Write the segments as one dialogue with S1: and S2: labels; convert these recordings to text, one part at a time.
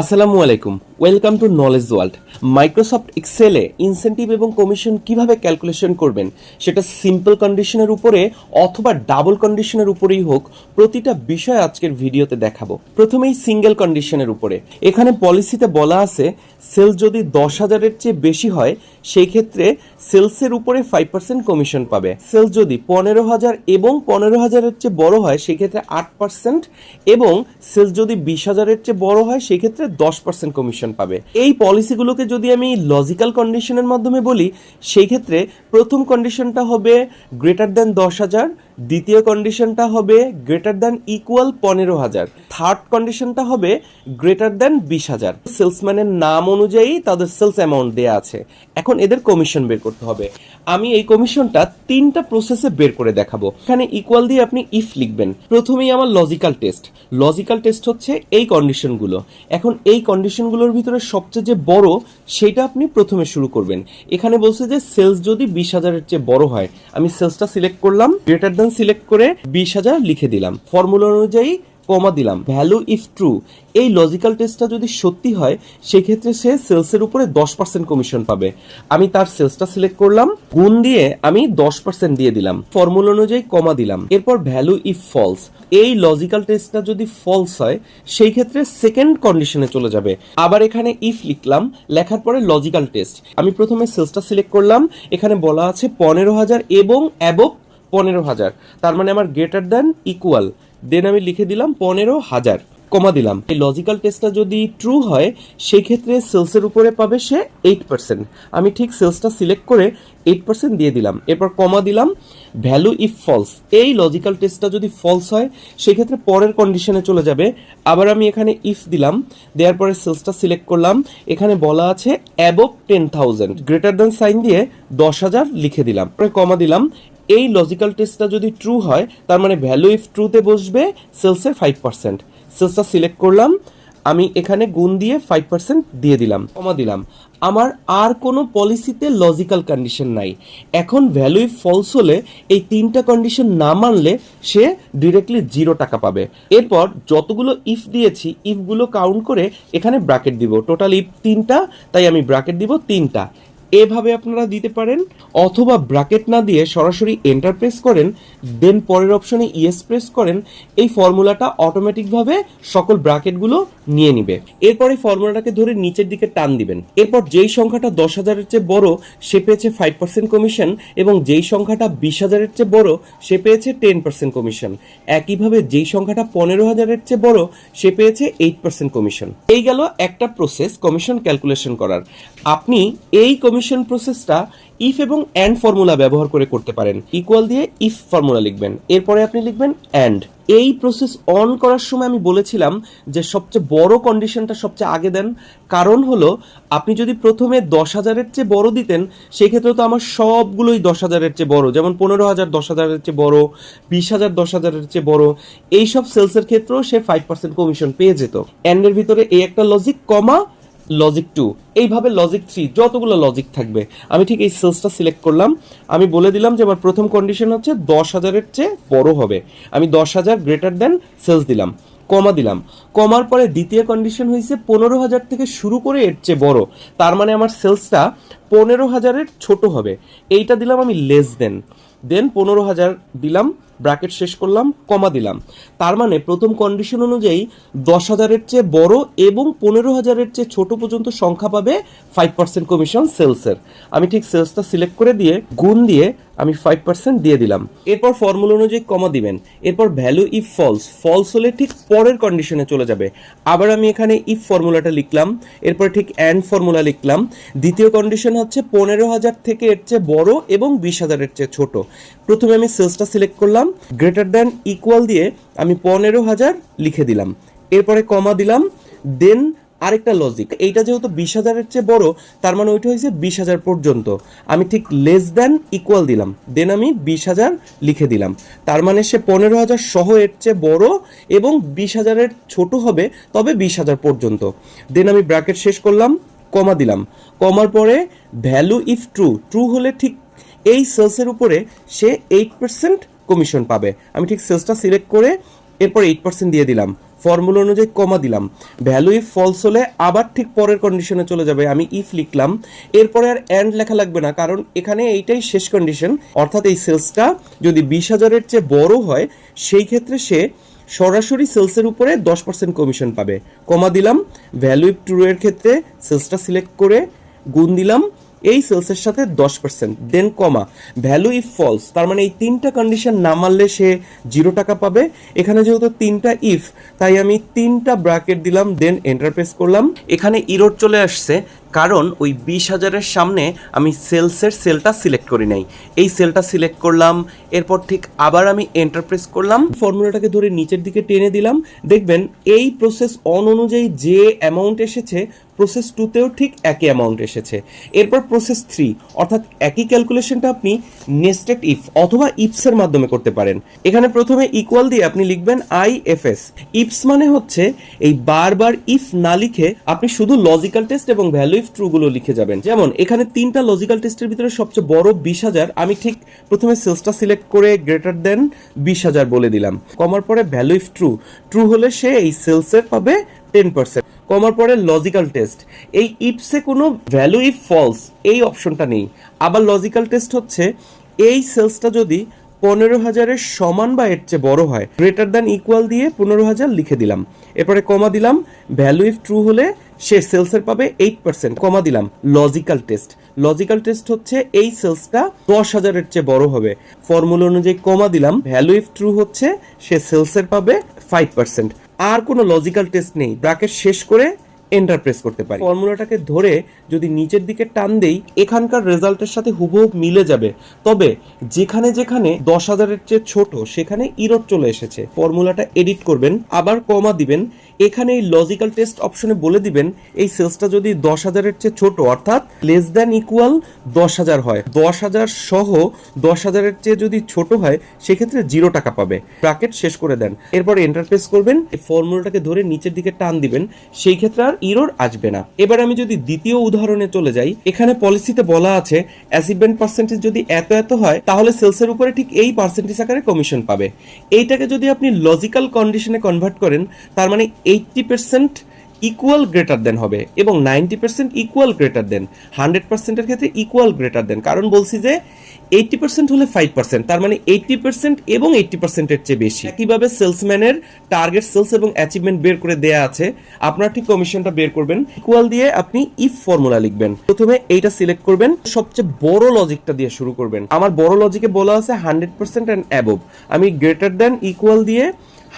S1: আসসালামু আলাইকুম। Welcome to knowledge world Microsoft এক্সেলে incentive এবং কমিশন কীভাবে ক্যালকুলেশন করবেন? সেটা সিম্পল কন্ডিশনের উপরে অথবা ডাবল কন্ডিশনের উপরেই হোক, প্রতিটা বিষয় আজকের ভিডিওতে দেখাবো। প্রথমেই সিঙ্গেল কন্ডিশনের উপরে। এখানে পলিসিতে বলা আছে সেল যদি দশ হাজারের চেয়ে বেশি হয়, সেই ক্ষেত্রে সেলসের উপরে ফাইভ পার্সেন্ট কমিশন পাবে। সেল যদি পনেরো হাজার এবং পনেরো হাজারের চেয়ে বড় হয় সেক্ষেত্রে আট পার্সেন্ট এবং সেল যদি বিশ হাজারের চেয়ে বড় হয় সেক্ষেত্রে দশ পার্সেন্ট কমিশন পাবে। এই পলিসিগুলোকে যদি আমি লজিক্যাল কন্ডিশনের মাধ্যমে বলি, সেই ক্ষেত্রে প্রথম কন্ডিশনটা হবে গ্রেটার দেন দশ হাজার, দ্বিতীয় কন্ডিশনটা হবে গ্রেটার দেন ইকুয়াল পনেরো হাজার থার্ড কন্ডিশনটা হবে গ্রেটার দেন বিশ হাজার। সেলসম্যানের নাম অনুযায়ী তাদের সেলস অ্যামাউন্ট দেয়া আছে। এখন এদের কমিশন বের করতে হবে। আমি এই কমিশনটা তিনটা প্রসেসে বের করে দেখাবো। এখানে ইকুয়াল দিয়ে আপনি ইফ লিখবেন। প্রথমেই আমার লজিক্যাল টেস্ট লজিক্যাল টেস্ট হচ্ছে এই কন্ডিশনগুলো এখন এই কন্ডিশনগুলোর ভিতরে সবচেয়ে যে বড়, সেটা আপনি প্রথমে শুরু করবেন। এখানে বলছে যে সেলস যদি বিশ হাজারের চেয়ে বড় হয়, আমি সেলসটা সিলেক্ট করলাম গ্রেটার দেন সিলেক্ট করে বিশ হাজার লিখে দিলাম। ফর্মুলা অনুযায়ী কমা দিলাম। ভ্যালু ইফ ট্রু এই লজিক্যাল টেস্টটা যদি সত্যি হয়, সেক্ষেত্রে সে সেলসের উপরে দশ পার্সেন্ট কমিশন পাবে। আমি তার সেলসটা সিলেক্ট করলাম, গুণ দিয়ে আমি দশ পার্সেন্ট দিয়ে দিলাম। ফর্মুলা অনুযায়ী কমা দিলাম। এরপর ভ্যালু ইফ ফলস এই লজিক্যাল টেস্টটা যদি ফলস হয় সেই ক্ষেত্রে সেকেন্ড কন্ডিশনে চলে যাবে। আবার এখানে ইফ লিখলাম, লেখার পরে লজিক্যাল টেস্ট আমি প্রথমে সেলসটা সিলেক্ট করলাম, এখানে বলা আছে পনেরো হাজার এবং অ্যাবভ পনেরো হাজার। তার মানে আমার গ্রেটার দ্যান ইকুয়াল দেন আমি লিখে দিলাম পনেরো হাজার, কমা দিলাম। এই লজিক্যাল টেস্টটা যদি ট্রু হয় সেই ক্ষেত্রে সেলসের উপরে পাবে সে এইট পার্সেন্ট আমি ঠিক সেলসটা সিলেক্ট করে এইট পার্সেন্ট দিয়ে দিলাম। এরপর কমা দিলাম ভ্যালু ইফ ফলস এই লজিক্যাল টেস্টটা যদি ফলস হয়, সেক্ষেত্রে পরের কন্ডিশনে চলে যাবে। আবার আমি এখানে ইফ দিলাম, দেওয়ার পরে সেলসটা সিলেক্ট করলাম। এখানে বলা আছে above ten thousand greater than sign দিয়ে দশ হাজার লিখে দিলাম। পরে কমা দিলাম এই লজিক্যাল টেস্টটা যদি ট্রু হয়, তার মানে ভ্যালু ইফ ট্রুতে বসবে সেলসের ফাইভ পার্সেন্ট সেলসটা সিলেক্ট করলাম, আমি এখানে গুণ দিয়ে ফাইভ পার্সেন্ট দিয়ে দিলাম কমা দিলাম। আমার আর কোনো পলিসিতে লজিক্যাল কন্ডিশন নাই। এখন ভ্যালু ইফ ফলস হলে, এই তিনটা কন্ডিশন না মানলে, সে ডিরেক্টলি জিরো টাকা পাবে। এরপর যতগুলো ইফ দিয়েছি ইফগুলো কাউন্ট করে, এখানে ব্র্যাকেট দিব। টোটাল ইফ তিনটা, তাই আমি ব্র্যাকেট দিব তিনটা। এভাবে আপনারা দিতে পারেন, অথবা ব্র্যাকেট না দিয়ে সরাসরি এন্টার প্রেস করেন, দেন পরের অপশনে ইয়েস প্রেস করেন, এই ফর্মুলাটা অটোমেটিকভাবে সকল ব্র্যাকেটগুলো নিয়ে নিবে। এরপর এই ফর্মুলাটাকে ধরে নিচের দিকে টান দিবেন। এরপর যেই সংখ্যাটা দশ হাজারের চেয়ে বড়, সে পেয়েছে ফাইভ পার্সেন্ট কমিশন, এবং যেই সংখ্যাটা বিশ হাজারের চেয়ে বড়, সে পেয়েছে টেন পার্সেন্ট কমিশন। একইভাবে যেই সংখ্যাটা পনেরো হাজারের চেয়ে বড়, সে পেয়েছে এইট পার্সেন্ট কমিশন। এই গেল একটা প্রসেস কমিশন ক্যালকুলেশন করার। আপনি এই কমিশন প্রসেসটা ইফ এবং অ্যান্ড ফর্মুলা ব্যবহার করে করতে পারেন। ইকুয়াল দিয়ে ইফ ফর্মুলা লিখবেন। এরপরে আপনি লিখবেন অ্যান্ড এই প্রসেস অন করার সময় আমি বলেছিলাম যে সবচেয়ে বড় কন্ডিশনটা সবচেয়ে আগে দেন। কারণ হলো, আপনি যদি প্রথমে দশ হাজারের চেয়ে বড় দিতেন, সেক্ষেত্রে তো আমার সবগুলোই দশ হাজারের চেয়ে বড়। যেমন পনেরো হাজার দশ হাজারের চেয়ে বড়, বিশ হাজার দশ হাজারের চেয়ে বড়, এইসব সেলসের ক্ষেত্রেও সে ফাইভ পার্সেন্ট কমিশন পেয়ে যেত। অ্যান্ডের ভিতরে এই একটা লজিক কমা লজিক টু এইভাবে লজিক থ্রি যতগুলো লজিক থাকবে। আমি ঠিক এই সেলসটা সিলেক্ট করলাম। আমি বলে দিলাম যে আমার প্রথম কন্ডিশন হচ্ছে দশ হাজারের চেয়ে বড় হবে। আমি দশ হাজার গ্রেটার দেন সেলস দিলাম কমা দিলাম। কমার পরে দ্বিতীয় কন্ডিশন হয়েছে পনেরো হাজার থেকে শুরু করে এর চেয়ে বড়। তার মানে আমার সেলসটা পনেরো হাজারের ছোট হবে। এইটা দিলাম আমি লেস দেন দেন পনেরো হাজার দিলাম ব্র্যাকেট শেষ করলাম, কমা দিলাম। তার মানে প্রথম কন্ডিশন অনুযায়ী দশ হাজারের চেয়ে বড় এবং পনেরো হাজারের চেয়ে ছোট পর্যন্ত সংখ্যা পাবে ফাইভ পার্সেন্ট কমিশন সেলসের আমি ঠিক সেলসটা সিলেক্ট করে দিয়ে, গুণ দিয়ে আমি ফাইভ পার্সেন্ট দিয়ে দিলাম। এরপর ফর্মুলা অনুযায়ী কমা দিবেন। এরপর ভ্যালু ইফ ফলস ফলস হলে ঠিক পরের কন্ডিশনে চলে যাবে। আবার আমি এখানে ইফ ফর্মুলাটা লিখলাম। এরপর ঠিক অ্যান্ড ফর্মুলা লিখলাম। দ্বিতীয় কন্ডিশন হচ্ছে পনেরো হাজার থেকে এর চেয়ে বড় এবং বিশ হাজারের চেয়ে ছোট। প্রথমে আমি সেলসটা সিলেক্ট করলাম। গ্রেটার দ্যান ইকুয়াল দিয়ে আমি পনেরো হাজার লিখে দিলাম। এরপরে কমা দিলাম। দেন আরেকটা লজিক এইটা যেহেতু বিশ হাজারের চেয়ে বড়, তার মানে ওইটা হয়েছে বিশ হাজার পর্যন্ত। আমি ঠিক লেস দ্যান ইকুয়াল দিলাম। দেন আমি বিশ হাজার লিখে দিলাম। তার মানে সে পনেরো হাজার সহ এর চেয়ে বড় এবং বিশ হাজারের ছোট হবে, তবে বিশ হাজার পর্যন্ত। দেন আমি ব্র্যাকেট শেষ করলাম কমা দিলাম। কমার পরে ভ্যালু ইফ ট্রু ট্রু হলে ঠিক এই সেলসের উপরে সে এইট পার্সেন্ট কমিশন পাবে। আমি ঠিক সেলসটা সিলেক্ট করে এরপর এইট পার্সেন্ট দিয়ে দিলাম। ফর্মুলা অনুযায়ী কমা দিলাম। ভ্যালু ইফ ফলস হলে আবার ঠিক পরের কন্ডিশনে চলে যাবে। আমি ইফ লিখলাম। এরপরে আর অ্যান্ড লেখা লাগবে না, কারণ এখানে এইটাই শেষ কন্ডিশন অর্থাৎ এই সেলসটা যদি বিশ হাজারের চেয়ে বড় হয়, সেই ক্ষেত্রে সে সরাসরি সেলসের উপরে দশ পার্সেন্ট কমিশন পাবে। কমা দিলাম। ভ্যালু ইফ ট্রু এর ক্ষেত্রে সেলসটা সিলেক্ট করে গুণ দিলাম। এই সেলসের সাথে দশ percent then comma value if false তার মানে এই তিনটা কন্ডিশন না মানলে সে জিরো টাকা পাবে। এখানে যেহেতু তিনটা ইফ তাই আমি তিনটা ব্র্যাকেট দিলাম দেন এন্টারপ্রেস করলাম। এখানে ইরোড চলে আসছে কারণ ওই বিশ হাজারের সামনে আমি সেলসের সেলটা সিলেক্ট করি নাই। এই সেলটা সিলেক্ট করলাম, এরপর ঠিক আবার আমি এন্টারপ্রেস করলাম, ফর্মুলাটাকে ধরে নিচের দিকে টেনে দিলাম। দেখবেন এই প্রসেস অন অনুযায়ী যে অ্যামাউন্ট এসেছে প্রসেস টুতেও ঠিক একই অ্যামাউন্ট এসেছে। এরপর প্রসেস থ্রি অর্থাৎ একই ক্যালকুলেশনটা আপনি নেস্টেড ইফ অথবা ইপসের মাধ্যমে করতে পারেন। এখানে প্রথমে ইকুয়াল দিয়ে আপনি লিখবেন আই এফ এস ইপস মানে হচ্ছে এই বারবার ইফ না লিখে আপনি শুধু লজিক্যাল টেস্ট এবং ভ্যালু ট্রু গুলো লিখে যাবেন। যেমন, এখানে তিনটা লজিক্যাল টেস্টের ভিতরে সবচেয়ে বড় বিশ হাজার, আমি ঠিক প্রথমে সেলসটা সিলেক্ট করে গ্রেটার দেন বিশ হাজার বলে দিলাম। কমার পরে ভ্যালু ইফ ট্রু ট্রু হলে সে এই সেলসের পাবে টেন পার্সেন্ট কমার পরে লজিক্যাল টেস্ট এই ইপসে কোনো ভ্যালু ইফ ফলস এই অপশনটা নেই। আবার লজিক্যাল টেস্ট হচ্ছে, এই সেলসটা যদি পনেরো হাজারের সমান বা এর চেয়ে বড় হয়। গ্রেটার দ্যান ইকুয়াল দিয়ে পনেরো হাজার লিখে দিলাম। এরপরে কমা দিলাম। ভ্যালু ইফ ট্রু হলে সে সেলসের পাবে এইট পার্সেন্ট কমা দিলাম। লজিক্যাল টেস্ট লজিক্যাল টেস্ট হচ্ছে এই সেলসটা দশ হাজারের চেয়ে বড় হবে। ফর্মুলা অনুযায়ী কমা দিলাম। ভ্যালু ইফ ট্রু হচ্ছে সে সেলসের পাবে ফাইভ পার্সেন্ট আর কোনো লজিক্যাল টেস্ট নেই। ব্র্যাকেট শেষ করে এন্টার প্রেস করতে পারি। ফর্মুলাটাকে ধরে যদি নিচের দিকে টান দেই, এখানকার রেজাল্টের সাথে হুবহু মিলে যাবে। তবে যেখানে যেখানে দশ হাজারের চেয়ে ছোট, সেখানে ইরোড চলে এসেছে। ফর্মুলাটা এডিট করবেন, আবার কমা দিবেন এখানে এই লজিক্যাল টেস্ট অপশনে বলে দিবেন, এই সেলসটা যদি দশ হাজারের চেয়ে ছোট, অর্থাৎ লেস দ্যান ইকুয়াল দশ হাজার হয়। দশ হাজার সহ দশ হাজারের চেয়ে যদি ছোট হয়, সেক্ষেত্রে জিরো টাকা পাবে। ব্র্যাকেট শেষ করে দেন। এরপর এন্টারপ্রেস করবেন, এই ফর্মুলাটাকে ধরে নিচের দিকে টান দিবেন, সেই ক্ষেত্রে আর ইরোর আসবে না। এবার আমি যদি দ্বিতীয় উদাহরণে চলে যাই, এখানে পলিসিতে বলা আছে অ্যাচিভমেন্ট পার্সেন্টেজ যদি এত এত হয়, তাহলে সেলসের উপরে ঠিক এই পার্সেন্টেজ আকারে কমিশন পাবে। এইটাকে যদি আপনি লজিক্যাল কন্ডিশনে কনভার্ট করেন, তার মানে eighty percent equal greater than হবে এবং ninety percent equal greater than hundred পার্সেন্টের ক্ষেত্রে ইকুয়াল গ্রেটার দেন কারণ বলছি যে এইটটি পার্সেন্ট হলে ফাইভ পার্সেন্ট তার মানে এইটটি পার্সেন্ট এবং এইটটি পার্সেন্টের চেয়ে বেশি। একইভাবে সেলসম্যানের টার্গেট সেলস এবং অ্যাচিভমেন্ট বের করে দেয়া আছে। আপনার ঠিক কমিশনটা বের করবেন। ইকুয়াল দিয়ে আপনি ইফ ফর্মুলা লিখবেন। প্রথমে এইটা সিলেক্ট করবেন। সবচেয়ে বড় লজিকটা দিয়ে শুরু করবেন। আমার বড় লজিকে বলা আছে হান্ড্রেড পার্সেন্ট অ্যান্ড অ্যাবভ আমি গ্রেটার দেন ইকুয়াল দিয়ে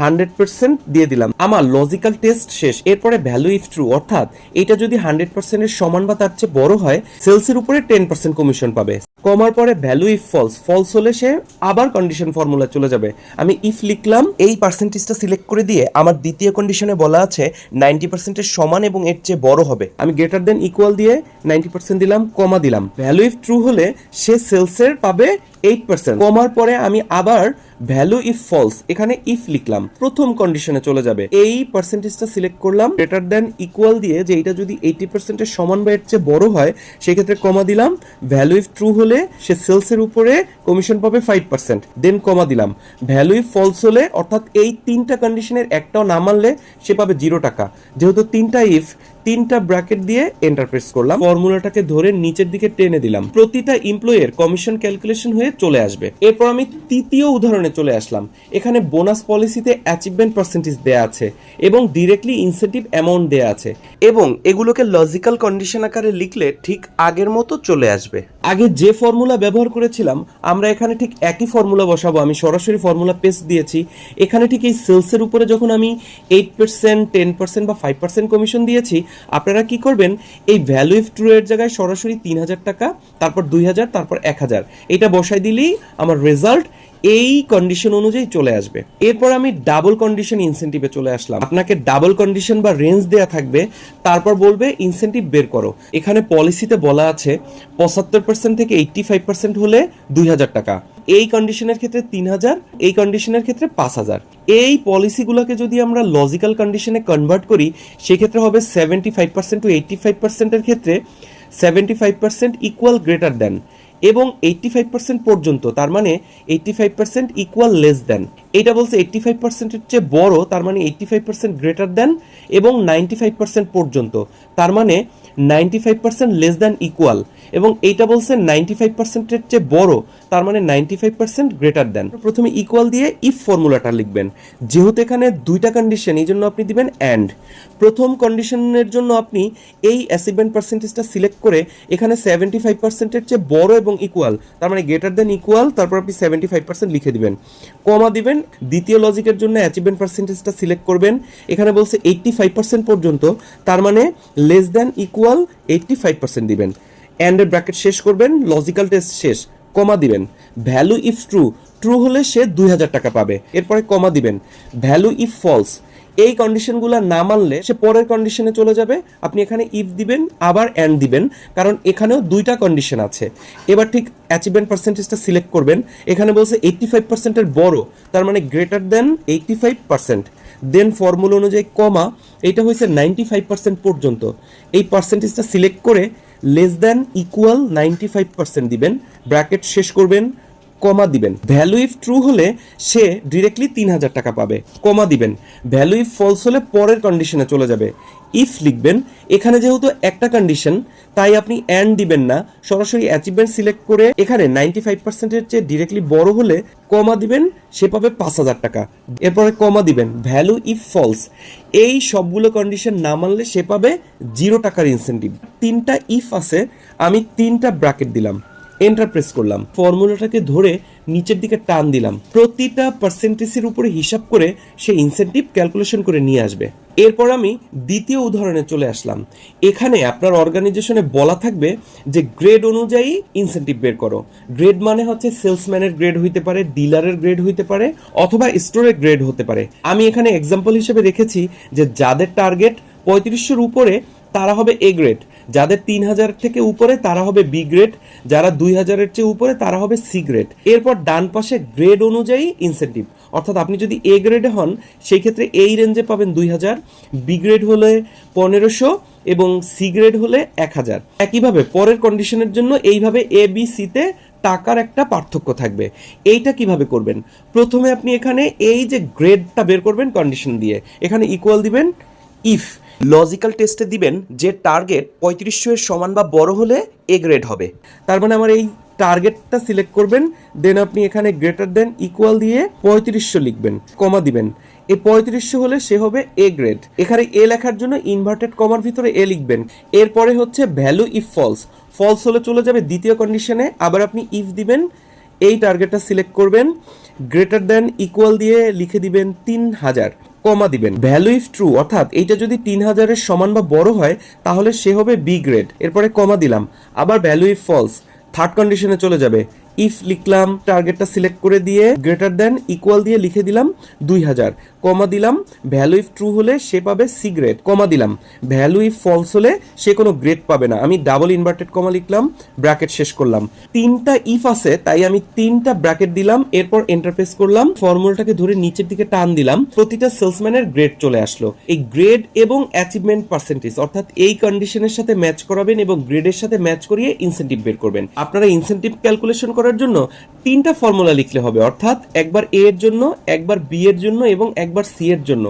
S1: হান্ড্রেড পার্সেন্ট দিয়ে দিলাম। আমার লজিক্যাল টেস্ট শেষ, এরপরে ভ্যালু ইফ ট্রু অর্থাৎ এটা যদি হান্ড্রেড পার্সেন্টের সমান বা তার চেয়ে বড় হয় সেলসের উপরে টেন পার্সেন্ট কমিশন পাবে। কমার পরে ভ্যালু ইফ ফলস ফলস হলে সে আবার কন্ডিশন ফর্মুলা চলে যাবে। আমি ইফ লিখলাম, এই পার্সেন্টেজটা সিলেক্ট করে দিয়ে আমার দ্বিতীয় কন্ডিশনে বলা আছে নাইনটি পার্সেন্টের সমান এবং এর চেয়ে বড় হবে। আমি গ্রেটার দেন ইকুয়াল দিয়ে নাইনটি পার্সেন্ট দিলাম কমা দিলাম। ভ্যালু ইফ ট্রু হলে সে সেলসের পাবে এইট পার্সেন্ট কমার পরে আমি আবার ভ্যালু ইফ ফলস এখানে ইফ লিখলাম। প্রথম কন্ডিশনে চলে যাবে। এই পার্সেন্টেজটা সিলেক্ট করলাম। গ্রেটার দেন ইকুয়াল দিয়ে যে এটা যদি এইটি পার্সেন্টের সমান বা এর চেয়ে বড় হয়, সেক্ষেত্রে কমা দিলাম। ভ্যালু ইফ ট্রু হলে সে সেলসের উপরে কমিশন পাবে ফাইভ পার্সেন্ট দেন কমা দিলাম। ভ্যালু ইফ ফলস হলে, অর্থাৎ এই তিনটা কন্ডিশনের একটাও না মানলে সে পাবে জিরো টাকা। যেহেতু তিনটা ইফ তিনটা ব্র্যাকেট দিয়ে এন্টারপ্রেস করলাম। ফর্মুলাটাকে ধরে নিচের দিকে টেনে দিলাম। প্রতিটা এমপ্লয়ের কমিশন ক্যালকুলেশন হয়ে চলে আসবে। এরপর আমি তৃতীয় উদাহরণে চলে আসলাম। এখানে বোনাস পলিসিতে অ্যাচিভমেন্ট পার্সেন্টেজ দেয়া আছে এবং ডিরেক্টলি ইনসেন্টিভ অ্যামাউন্ট দেয়া আছে এবং এগুলোকে লজিক্যাল কন্ডিশন আকারে লিখলে ঠিক আগের মতো চলে আসবে। আগে যে ফর্মুলা ব্যবহার করেছিলাম, আমরা এখানে ঠিক একই ফর্মুলা বসাবো। আমি সরাসরি ফর্মুলা পেস্ট দিয়েছি। এখানে ঠিক এই সেলসের উপরে যখন আমি এইট পার্সেন্ট টেন পার্সেন্ট বা ফাইভ পার্সেন্ট কমিশন দিয়েছি আপনারা কি করবেন? এই ভ্যালু ইফ ট্রু এর জায়গায় সরাসরি তিন হাজার টাকা, তারপর দুই হাজার, তারপর এক হাজার। এটা বসাই দিলেই আমার রেজাল্ট এই কন্ডিশন অনুযায়ী চলে আসবে। এরপর আমি ডাবল কন্ডিশন ইনসেন্টিভে চলে আসলাম। আপনাকে ডাবল কন্ডিশন বা রেঞ্জ দেয়া থাকবে, তারপর বলবে ইনসেন্টিভ বের করো। এখানে পলিসিতে বলা আছে পঁচাত্তর পার্সেন্ট থেকে এইটটি ফাইভ পার্সেন্ট হলে দুই হাজার টাকা। এই কন্ডিশনের ক্ষেত্রে তিন হাজার, এই কন্ডিশনের ক্ষেত্রে পাঁচ হাজার। এই পলিসিগুলোকে যদি আমরা লজিক্যাল কন্ডিশনে কনভার্ট করি, সেক্ষেত্রে হবে seventy five percent to eighty five পার্সেন্টের ক্ষেত্রে seventy five percent equal greater than এবং এইটটি ফাইভ পার্সেন্ট পর্যন্ত, তার মানে eighty five percent equal less than এটা বলছে এইট্টি ফাইভ পার্সেন্টের চেয়ে বড়, তার মানে eighty five percent greater than এবং নাইনটি ফাইভ পার্সেন্ট পর্যন্ত। তার মানে ninety five percent less than equal এবং এইটা বলছে নাইনটি ফাইভ পার্সেন্টের চেয়ে বড়, তার মানে ninety five percent greater than প্রথমে ইকুয়াল দিয়ে ইফ ফর্মুলাটা লিখবেন। যেহেতু এখানে দুইটা কন্ডিশন এই জন্য আপনি দিবেন অ্যান্ড প্রথম কন্ডিশনের জন্য আপনি এই অ্যাসিভমেন্ট পার্সেন্টেজটা সিলেক্ট করে এখানে সেভেন্টি ফাইভ পার্সেন্টের চেয়ে বড় এবং ইকুয়াল তার মানে গ্রেটার দেন ইকুয়াল তারপর আপনি সেভেন্টি ফাইভ পার্সেন্ট লিখে দিবেন। কমা দিবেন, দ্বিতীয় লজিকের জন্য অ্যাচিভমেন্ট পার্সেন্টেজটা সিলেক্ট করবেন। এখানে বলছে এইট্টি ফাইভ পার্সেন্ট পর্যন্ত, তার মানে less than equal eighty five percent দিবেন। অ্যান্ডের ব্র্যাকেট শেষ করবেন লজিক্যাল টেস্ট শেষ কমা দিবেন। ভ্যালু ইফ ট্রু ট্রু হলে সে দুই হাজার টাকা পাবে। এরপরে কমা দিবেন। ভ্যালু ইফ ফলস এই কন্ডিশনগুলো না মানলে সে পরের কন্ডিশনে চলে যাবে। আপনি এখানে ইফ দিবেন, আবার অ্যান্ড দিবেন, কারণ এখানেও দুইটা কন্ডিশন আছে। এবার ঠিক অ্যাচিভমেন্ট পার্সেন্টেজটা সিলেক্ট করবেন। এখানে বলছে এইট্টি ফাইভ পার্সেন্টের বড়, তার মানে greater than eighty five percent দেন ফর্মুলা অনুযায়ী কমা এটা হয়েছে নাইনটি ফাইভ পার্সেন্ট পর্যন্ত। এই পার্সেন্টেজটা সিলেক্ট করে less than equal ninety five percent দিবেন। ব্র্যাকেট শেষ করবেন। কমা দিবেন। ভ্যালু ইফ ট্রু হলে সে ডিরেক্টলি তিন হাজার টাকা পাবে। কমা দিবেন। ভ্যালু ইফ ফলস হলে পরের কন্ডিশনে চলে যাবে। ইফ লিখবেন, এখানে যেহেতু একটা কন্ডিশন তাই আপনি অ্যান্ড দিবেন না। সরাসরি অ্যাচিভমেন্ট সিলেক্ট করে এখানে নাইনটি ফাইভ পার্সেন্টের চেয়ে ডিরেক্টলি বড় হলে কমা দিবেন, সে পাবে পাঁচ হাজার টাকা। এরপরে কমা দিবেন। ভ্যালু ইফ ফলস এই সবগুলো কন্ডিশন না মানলে সে পাবে জিরো টাকার ইনসেন্টিভ তিনটা ইফ আছে, আমি তিনটা ব্র্যাকেট দিলাম। এন্টার প্রেস করলাম। ফর্মুলাটাকে ধরে নিচের দিকে টান দিলাম। প্রতিটা পার্সেন্টেজের উপরে হিসাব করে সে ইনসেন্টিভ ক্যালকুলেশন করে নিয়ে আসবে। এরপর আমি দ্বিতীয় উদাহরণে চলে আসলাম। এখানে আপনার অর্গানাইজেশনে বলা থাকবে যে গ্রেড অনুযায়ী ইনসেন্টিভ বের করো। গ্রেড মানে হচ্ছে সেলসম্যানের গ্রেড হইতে পারে ডিলারের গ্রেড হইতে পারে, অথবা স্টোরের গ্রেড হতে পারে। আমি এখানে এক্সাম্পল হিসেবে রেখেছি যে যাদের টার্গেট পঁয়ত্রিশশোর উপরে তারা হবে এ গ্রেড যাদের তিন হাজার থেকে উপরে, তারা হবে বি গ্রেড যারা দুই হাজারের চেয়ে উপরে, তারা হবে সি গ্রেড এরপর ডান পাশে গ্রেড অনুযায়ী ইনসেন্টিভ অর্থাৎ আপনি যদি এ গ্রেডে হন, সেই ক্ষেত্রে এই রেঞ্জে পাবেন দুই হাজার। বি গ্রেড হলে পনেরোশো এবং সি গ্রেড হলে এক হাজার। একইভাবে পরের কন্ডিশনের জন্য এইভাবে এ বি সিতে টাকার একটা পার্থক্য থাকবে। এইটা কীভাবে করবেন? প্রথমে আপনি এখানে এই যে গ্রেডটা বের করবেন কন্ডিশন দিয়ে। এখানে ইকুয়াল দিবেন ইফ লজিক্যাল টেস্টে দিবেন যে টার্গেট পঁয়ত্রিশশো এর সমান বা বড় হলে এ গ্রেড হবে। তার মানে আমার এই টার্গেটটা সিলেক্ট করবেন, দেন আপনি এখানে গ্রেটার দেন, ইকুয়াল দিয়ে পঁয়ত্রিশশো লিখবেন, কমা দিবেন। এই পঁয়ত্রিশশো হলে সে হবে এ গ্রেড। এখানে এ লেখার জন্য ইনভার্টেড কমার ভিতরে এ লিখবেন। এরপরে হচ্ছে ভ্যালু ইফ ফলস। ফলস হলে চলে যাবে দ্বিতীয় কন্ডিশনে, আবার আপনি ইফ দিবেন এই টার্গেটটা সিলেক্ট করবেন গ্রেটার দেন ইকুয়াল দিয়ে লিখে দিবেন তিন হাজার কমা দিবেন। ভ্যালু ইফ ট্রু অর্থাৎ এইটা যদি তিন হাজারের সমান বা বড় হয়, তাহলে সে হবে বি গ্রেড এরপরে কমা দিলাম। আবার ভ্যালু ইফ ফলস থার্ড কন্ডিশনে চলে যাবে। ইফ লিখলাম টার্গেটটা সিলেক্ট করে দিয়ে গ্রেটার দেন ইকুয়াল দিয়ে লিখে দিলাম দুই হাজার কমা দিলাম। ভ্যালু ইফ ট্রু হলে সে পাবে সি গ্রেড কমা দিলাম। ভ্যালু ইফ ফলস হলে সে কোনো গ্রেড পাবে না। আমি ডাবল ইনভার্টেড কমা লিখলাম ব্র্যাকেট শেষ করলাম। তিনটা ইফ আছে, তাই আমি তিনটা ব্র্যাকেট দিলাম, এরপর এন্টারপ্রেস করলাম, ফর্মুলাটাকে ধরে নিচের দিকে টান দিলাম, প্রতিটা সেলসম্যানের গ্রেড চলে আসলো। এই গ্রেড এবং অ্যাচিভমেন্ট পার্সেন্টেজ অর্থাৎ এই কন্ডিশনের সাথে ম্যাচ করাবেন এবং গ্রেডের সাথে ম্যাচ করিয়ে ইনসেন্টিভ বের করবেন। আপনারা ইনসেন্টিভ ক্যালকুলেশন করার জন্য তিনটা ফর্মুলা লিখলে হবে, অর্থাৎ একবার এ এর জন্য, একবার বি এর জন্য এবং একবার সি এর জন্য।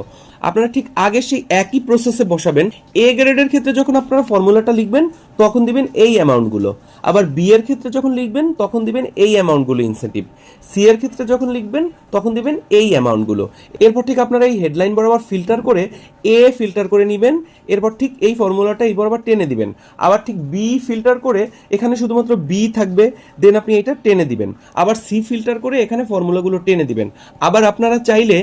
S1: আপনারা ঠিক আগে সেই একই প্রসেসে বসাবেন। এ গ্রেডের ক্ষেত্রে যখন আপনারা ফর্মুলাটা লিখবেন, তখন দিবেন এই অ্যামাউন্টগুলো আবার বি এর ক্ষেত্রে যখন লিখবেন, তখন দিবেন এই অ্যামাউন্টগুলো ইনসেন্টিভ সি এর ক্ষেত্রে যখন লিখবেন, তখন দিবেন এই অ্যামাউন্টগুলো এরপর ঠিক আপনারা এই হেডলাইন বরাবর ফিল্টার করে এ ফিল্টার করে নেবেন। এরপর ঠিক এই ফর্মুলাটা এই বরাবর টেনে দিবেন। আবার ঠিক বি ফিল্টার করে এখানে শুধুমাত্র বি থাকবে দেন আপনি এটা টেনে দিবেন। আবার সি ফিল্টার করে এখানে ফর্মুলাগুলো টেনে দিবেন। আবার আপনারা চাইলে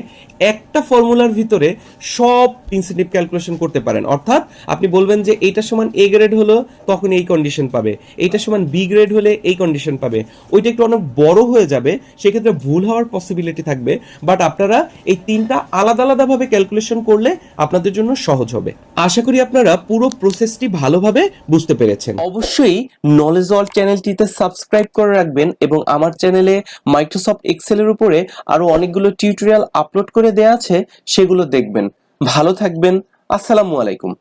S1: একটা ফর্মুলার ভিতরে সব ইনসেন্টিভ ক্যালকুলেশন করতে পারেন। অর্থাৎ আপনি বলবেন যে এইটা সমান এ গ্রেড হলো, তখন এই কন্ডিশন পাবে। এইটা সমান বি গ্রেড হলে এই কন্ডিশন পাবে। ওইটা একটু অনেক বড় হয়ে যাবে, সেক্ষেত্রে ভুল হওয়ার পসিবিলিটি থাকবে। বাট আপনারা এই তিনটা আলাদা আলাদাভাবে ক্যালকুলেশন করলে আপনাদের জন্য সহজ হবে। আশা করি আপনারা পুরো প্রসেসটি ভালোভাবে বুঝতে পেরেছেন। অবশ্যই নলেজ অল চ্যানেলটিতে সাবস্ক্রাইব করে রাখবেন এবং আমার চ্যানেলে মাইক্রোসফট এক্সেলের উপরে আরও অনেকগুলো টিউটোরিয়াল আপলোড করে দেওয়া আছে, সেগুলো দেখবেন। ভালো থাকবেন। আসসালামু আলাইকুম।